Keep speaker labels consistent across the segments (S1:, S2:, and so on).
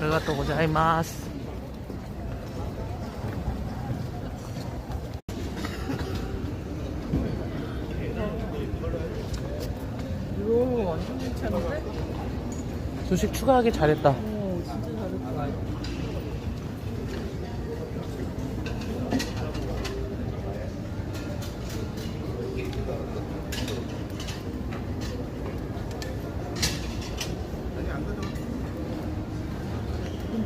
S1: arigatou gozaimasu.
S2: 이거 완전 괜찮은데?
S1: 주식 추가하기 잘했다.
S2: 잘했다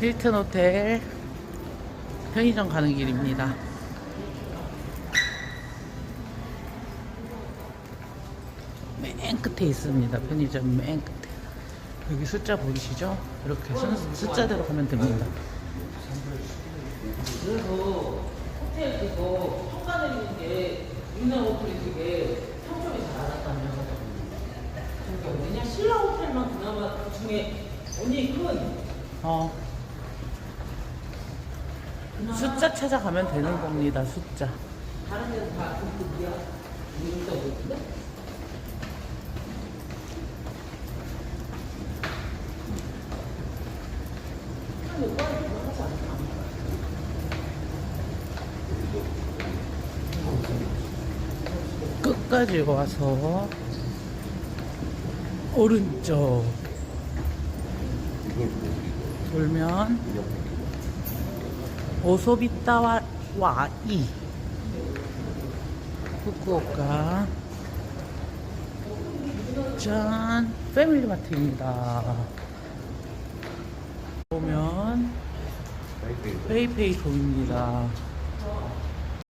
S1: 힐튼 호텔 편의점 가는 길입니다. 맨 끝에 있습니다. 편의점 맨 끝에. 여기 숫자 보이시죠? 이렇게 순- 숫자대로 가면 됩니다. 그래서 호텔 그거 평가 내리는 게 유나 호텔이 되게 평점이 잘 나왔다며. 그러니까 왜냐 신라 호텔만 그나마 그 중에 언니 큰 어. 숫자 찾아가면 되는 겁니다. 숫자. 다른 데는 다 그급이야. 이거 있는데? 끝까지 와서 오른쪽 돌면 오소비타와 와이. 후쿠오카. 짠. 패밀리마트입니다. 보면 페이페이 보입니다